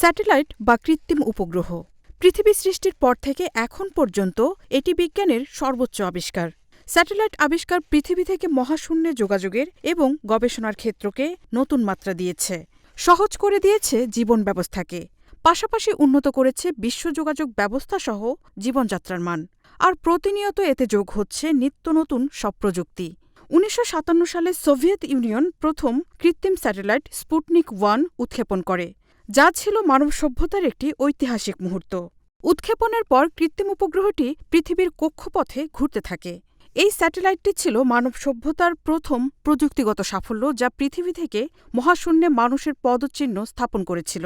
Satellite বা কৃত্রিম উপগ্রহ। পৃথিবী সৃষ্টির পর থেকে এখন পর্যন্ত এটি বিজ্ঞানের সর্বোচ্চ আবিষ্কার। স্যাটেলাইট আবিষ্কার পৃথিবী থেকে মহাশূন্যে যোগাযোগের এবং গবেষণার ক্ষেত্রকে নতুন মাত্রা দিয়েছে। সহজ করে দিয়েছে জীবন ব্যবস্থাকে। পাশাপাশি উন্নত করেছে বিশ্ব যোগাযোগ ব্যবস্থাসহ জীবনযাত্রার মান। আর প্রতিনিয়ত এতে যোগ হচ্ছে নিত্য নতুন সব প্রযুক্তি। উনিশশো সাতান্ন সালে সোভিয়েত ইউনিয়ন প্রথম কৃত্রিম স্যাটেলাইট স্পুটনিক ওয়ান উৎক্ষেপণ করে। যা ছিল মানব সভ্যতার একটি ঐতিহাসিক মুহূর্ত। উৎক্ষেপণের পর কৃত্রিম উপগ্রহটি পৃথিবীর কক্ষপথে ঘুরতে থাকে। এই স্যাটেলাইটটি ছিল মানব সভ্যতার প্রথম প্রযুক্তিগত সাফল্য যা পৃথিবী থেকে মহাশূন্যে মানুষের পদচিহ্ন স্থাপন করেছিল।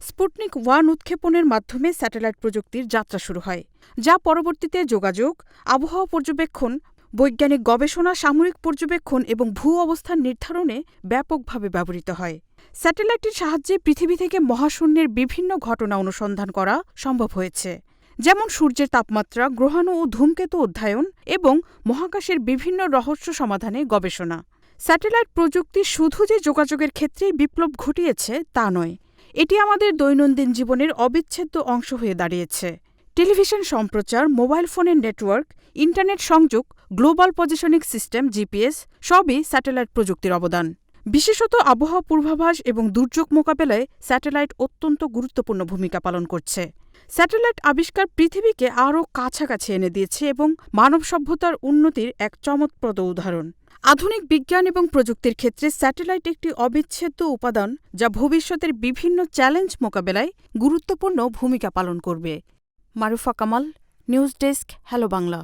স্পুটনিক ওয়ান উৎক্ষেপণের মাধ্যমে স্যাটেলাইট প্রযুক্তির যাত্রা শুরু হয়, যা পরবর্তীতে যোগাযোগ, আবহাওয়া পর্যবেক্ষণ, বৈজ্ঞানিক গবেষণা, সামরিক পর্যবেক্ষণ এবং ভূ অবস্থান নির্ধারণে ব্যাপকভাবে ব্যবহৃত হয়। স্যাটেলাইটটির সাহায্যে পৃথিবী থেকে মহাশূন্যের বিভিন্ন ঘটনা অনুসন্ধান করা সম্ভব হয়েছে, যেমন সূর্যের তাপমাত্রা, গ্রহাণু ও ধূমকেতু অধ্যয়ন এবং মহাকাশের বিভিন্ন রহস্য সমাধানে গবেষণা। স্যাটেলাইট প্রযুক্তি শুধু যে যোগাযোগের ক্ষেত্রেই বিপ্লব ঘটিয়েছে তা নয়, এটি আমাদের দৈনন্দিন জীবনের অবিচ্ছেদ্য অংশ হয়ে দাঁড়িয়েছে। টেলিভিশন সম্প্রচার, মোবাইল ফোনের নেটওয়ার্ক, ইন্টারনেট সংযোগ, গ্লোবাল পজিশনিং সিস্টেম, জিপিএস, সবই স্যাটেলাইট প্রযুক্তির অবদান। বিশেষত আবহাওয়া পূর্বাভাস এবং দুর্যোগ মোকাবেলায় স্যাটেলাইট অত্যন্ত গুরুত্বপূর্ণ ভূমিকা পালন করছে। স্যাটেলাইট আবিষ্কার পৃথিবীকে আরও কাছাকাছি এনে দিয়েছে এবং মানব সভ্যতার উন্নতির এক চমৎপ্রদ উদাহরণ। আধুনিক বিজ্ঞান এবং প্রযুক্তির ক্ষেত্রে স্যাটেলাইট একটি অবিচ্ছেদ্য উপাদান যা ভবিষ্যতের বিভিন্ন চ্যালেঞ্জ মোকাবেলায় গুরুত্বপূর্ণ ভূমিকা পালন করবে। Marufa Kamal, news desk, hello Bangla.